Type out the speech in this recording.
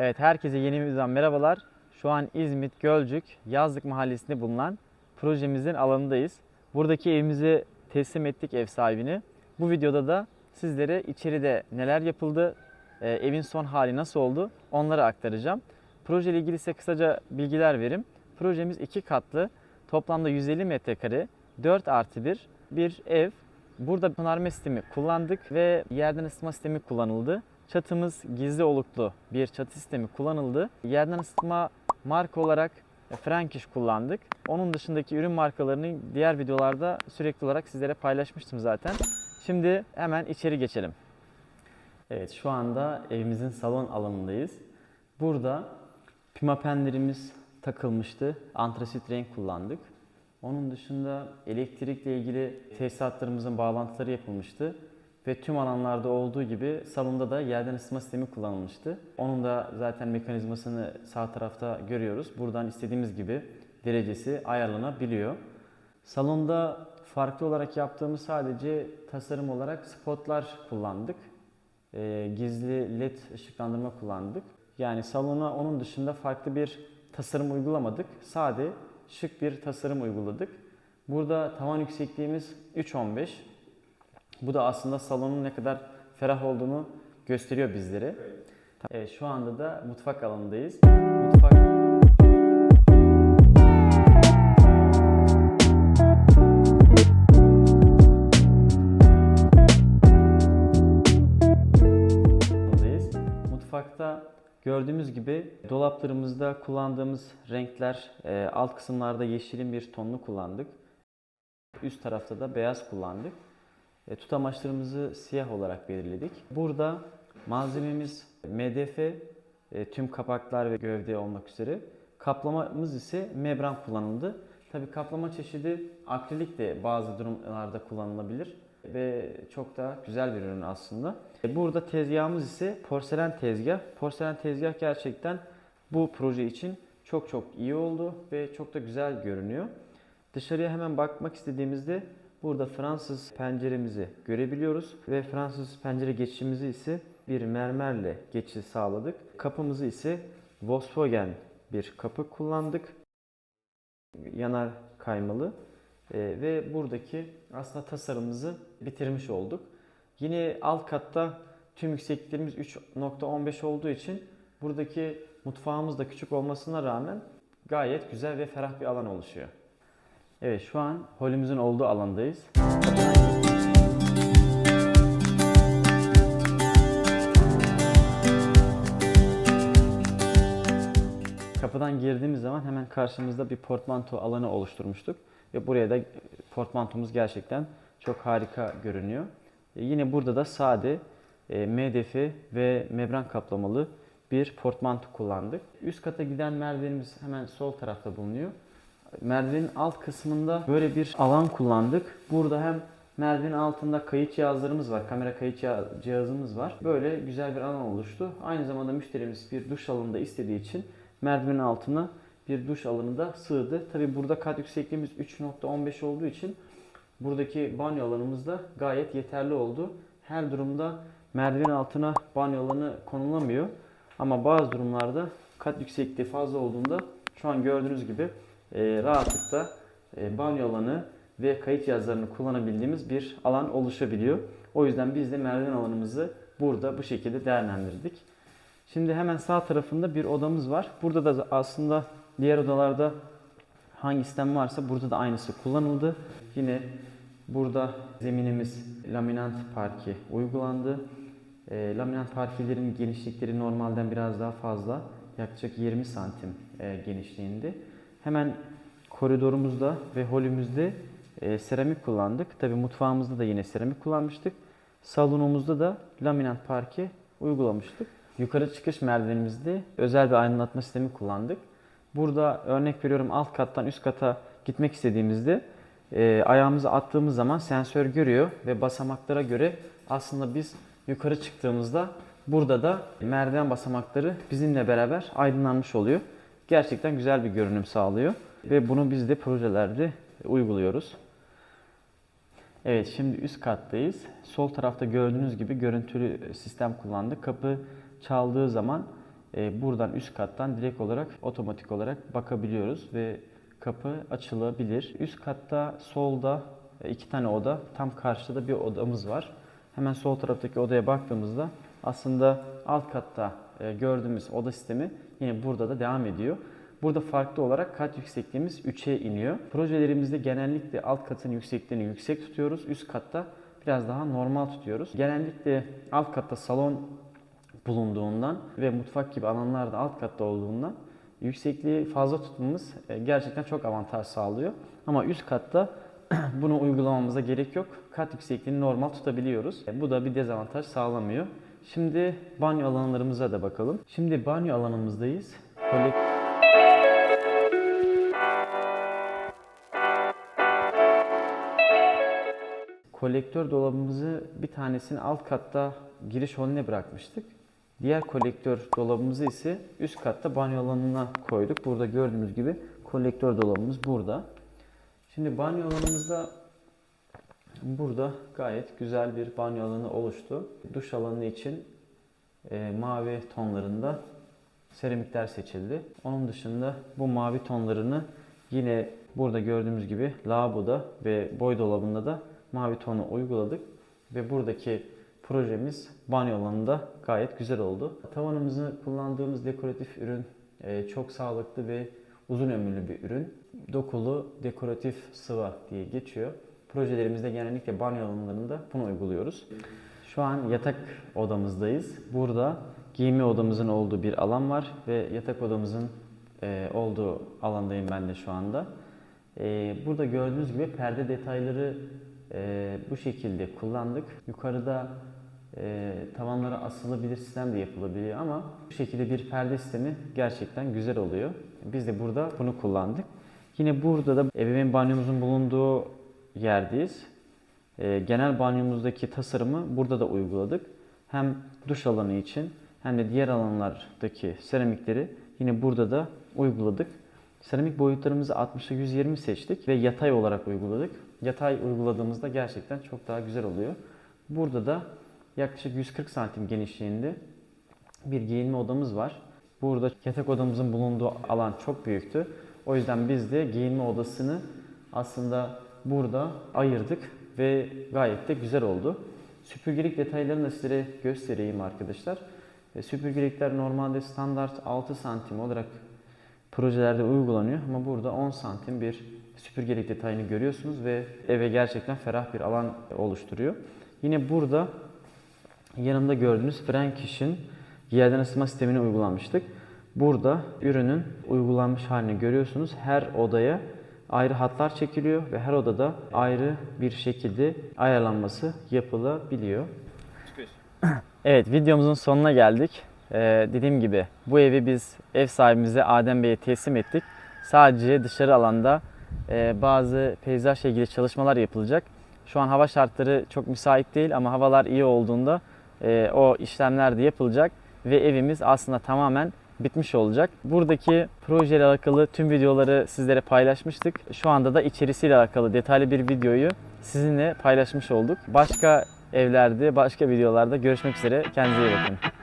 Evet, herkese yeni videodan merhabalar. Şu an İzmit Gölcük Yazlık Mahallesi'nde bulunan projemizin alanındayız. Buradaki evimizi teslim ettik ev sahibine. Bu videoda da sizlere içeride neler yapıldı, e, evin son hali nasıl oldu onları aktaracağım. Proje ile ilgili ise kısaca bilgiler vereyim. Projemiz iki katlı, toplamda 150 metrekare, 4 artı 1 bir ev. Burada pınarme sistemi kullandık ve yerden ısıtma sistemi kullanıldı. Çatımız gizli oluklu bir çatı sistemi kullanıldı. Yerden ısıtma marka olarak Frankish kullandık. Onun dışındaki ürün markalarını diğer videolarda sürekli olarak sizlere paylaşmıştım zaten. Şimdi hemen içeri geçelim. Evet şu anda evimizin salon alanındayız. Burada pimapenlerimiz takılmıştı. Antrasit renk kullandık. Onun dışında elektrikle ilgili tesisatlarımızın bağlantıları yapılmıştı. Ve tüm alanlarda olduğu gibi salonda da yerden ısıtma sistemi kullanılmıştı. Onun da zaten mekanizmasını sağ tarafta görüyoruz. Buradan istediğimiz gibi derecesi ayarlanabiliyor. Salonda farklı olarak yaptığımız sadece tasarım olarak spotlar kullandık. Ee, gizli led ışıklandırma kullandık. Yani salona onun dışında farklı bir tasarım uygulamadık. Sade, şık bir tasarım uyguladık. Burada tavan yüksekliğimiz 3.15. Bu da aslında salonun ne kadar ferah olduğunu gösteriyor bizlere. Evet, şu anda da mutfak alanındayız. Mutfak. Mutfakta gördüğümüz gibi dolaplarımızda kullandığımız renkler e, alt kısımlarda yeşilin bir tonunu kullandık. Üst tarafta da beyaz kullandık. E, tutamaçlarımızı siyah olarak belirledik. Burada malzememiz MDF, e, tüm kapaklar ve gövde olmak üzere. Kaplamamız ise membran kullanıldı. Tabi kaplama çeşidi akrilik de bazı durumlarda kullanılabilir ve çok da güzel bir ürün aslında. E, Burada tezgahımız ise porselen tezgah. Porselen tezgah gerçekten bu proje için çok çok iyi oldu ve çok da güzel görünüyor. Dışarıya hemen bakmak istediğimizde burada Fransız penceremizi görebiliyoruz ve Fransız pencere geçişimizi ise bir mermerle geçiş sağladık. Kapımızı ise Volkswagen bir kapı kullandık. Yanar kaymalı Ee, ve buradaki aslında tasarımımızı bitirmiş olduk. Yine alt katta tüm yüksekliklerimiz 3.15 olduğu için buradaki mutfağımız da küçük olmasına rağmen gayet güzel ve ferah bir alan oluşuyor. Evet şu an holümüzün olduğu alandayız. Kapıdan girdiğimiz zaman hemen karşımızda bir portmanto alanı oluşturmuştuk. Ve buraya da portmantomuz gerçekten çok harika görünüyor. E, yine burada da sade e, MDF ve membran kaplamalı bir portmanto kullandık. Üst kata giden merdivenimiz hemen sol tarafta bulunuyor. Merdivenin alt kısmında böyle bir alan kullandık. Burada hem merdivenin altında kayıt cihazlarımız var, kamera kayıt ciha- cihazımız var. Böyle güzel bir alan oluştu. Aynı zamanda müşterimiz bir duş alanı da istediği için merdivenin altına bir duş alanı da sığdı. Tabi burada kat yüksekliğimiz 3.15 olduğu için buradaki banyo alanımız da gayet yeterli oldu. Her durumda merdiven altına banyo alanı konulamıyor. Ama bazı durumlarda kat yüksekliği fazla olduğunda şu an gördüğünüz gibi e, rahatlıkla e, banyo alanı ve kayıt cihazlarını kullanabildiğimiz bir alan oluşabiliyor. O yüzden biz de merdiven alanımızı burada bu şekilde değerlendirdik. Şimdi hemen sağ tarafında bir odamız var. Burada da aslında diğer odalarda hangi sistem varsa burada da aynısı kullanıldı. Yine burada zeminimiz laminant parke uygulandı. E, laminant parkelerin genişlikleri normalden biraz daha fazla. Yaklaşık 20 santim e, genişliğinde. Hemen koridorumuzda ve holümüzde e, seramik kullandık. Tabi mutfağımızda da yine seramik kullanmıştık. Salonumuzda da laminant parke uygulamıştık. Yukarı çıkış merdivenimizde özel bir aydınlatma sistemi kullandık. Burada örnek veriyorum alt kattan üst kata gitmek istediğimizde e, ayağımızı attığımız zaman sensör görüyor ve basamaklara göre aslında biz yukarı çıktığımızda burada da merdiven basamakları bizimle beraber aydınlanmış oluyor. Gerçekten güzel bir görünüm sağlıyor ve bunu biz de projelerde uyguluyoruz. Evet şimdi üst kattayız. Sol tarafta gördüğünüz gibi görüntülü sistem kullandık. Kapı çaldığı zaman e, buradan üst kattan direkt olarak otomatik olarak bakabiliyoruz ve kapı açılabilir. Üst katta solda e, iki tane oda, tam karşıda bir odamız var. Hemen sol taraftaki odaya baktığımızda aslında alt katta e, gördüğümüz oda sistemi yine burada da devam ediyor. Burada farklı olarak kat yüksekliğimiz 3'e iniyor. Projelerimizde genellikle alt katın yüksekliğini yüksek tutuyoruz. Üst katta biraz daha normal tutuyoruz. Genellikle alt katta salon bulunduğundan ve mutfak gibi alanlar da alt katta olduğundan yüksekliği fazla tutmamız e, gerçekten çok avantaj sağlıyor. Ama üst katta bunu uygulamamıza gerek yok. Kat yüksekliğini normal tutabiliyoruz. E, Bu da bir dezavantaj sağlamıyor. Şimdi banyo alanlarımıza da bakalım. Şimdi banyo alanımızdayız. Kolek- Kolektör dolabımızı bir tanesini alt katta giriş haline bırakmıştık. Diğer kolektör dolabımızı ise üst katta banyo alanına koyduk. Burada gördüğünüz gibi kolektör dolabımız burada. Şimdi banyo alanımızda burada gayet güzel bir banyo alanı oluştu. Duş alanı için e, mavi tonlarında seramikler seçildi. Onun dışında bu mavi tonlarını yine burada gördüğümüz gibi lavaboda ve boy dolabında da mavi tonu uyguladık ve buradaki projemiz banyo alanında gayet güzel oldu. Tavanımızı kullandığımız dekoratif ürün e, çok sağlıklı ve uzun ömürlü bir ürün. Dokulu dekoratif sıva diye geçiyor. Projelerimizde genellikle banyo alanlarında bunu uyguluyoruz. Şu an yatak odamızdayız. Burada giyinme odamızın olduğu bir alan var ve yatak odamızın e, olduğu alandayım ben de şu anda. E, burada gördüğünüz gibi perde detayları e, bu şekilde kullandık. Yukarıda e, tavanlara asılabilir sistem de yapılabiliyor ama bu şekilde bir perde sistemi gerçekten güzel oluyor. Biz de burada bunu kullandık. Yine burada da ebeveyn banyomuzun bulunduğu yerdeyiz. E, genel banyomuzdaki tasarımı burada da uyguladık. Hem duş alanı için hem de diğer alanlardaki seramikleri yine burada da uyguladık. Seramik boyutlarımızı 60'a 120 seçtik ve yatay olarak uyguladık. Yatay uyguladığımızda gerçekten çok daha güzel oluyor. Burada da yaklaşık 140 santim genişliğinde bir giyinme odamız var. Burada yatak odamızın bulunduğu alan çok büyüktü. O yüzden biz de giyinme odasını aslında burada ayırdık ve gayet de güzel oldu. Süpürgelik detaylarını da sizlere göstereyim arkadaşlar. E, Süpürgelikler normalde standart 6 santim olarak projelerde uygulanıyor ama burada 10 santim bir süpürgelik detayını görüyorsunuz ve eve gerçekten ferah bir alan oluşturuyor. Yine burada yanımda gördüğünüz Frankish'in yerden ısıtma sistemini uygulamıştık. Burada ürünün uygulanmış halini görüyorsunuz. Her odaya ayrı hatlar çekiliyor ve her odada ayrı bir şekilde ayarlanması yapılabiliyor. Evet videomuzun sonuna geldik. Ee, dediğim gibi bu evi biz ev sahibimize Adem Bey'e teslim ettik. Sadece dışarı alanda bazı peyzajla ilgili çalışmalar yapılacak. Şu an hava şartları çok müsait değil ama havalar iyi olduğunda e, o işlemler de yapılacak ve evimiz aslında tamamen bitmiş olacak. Buradaki projeyle alakalı tüm videoları sizlere paylaşmıştık. Şu anda da içerisiyle alakalı detaylı bir videoyu sizinle paylaşmış olduk. Başka evlerde, başka videolarda görüşmek üzere. Kendinize iyi bakın.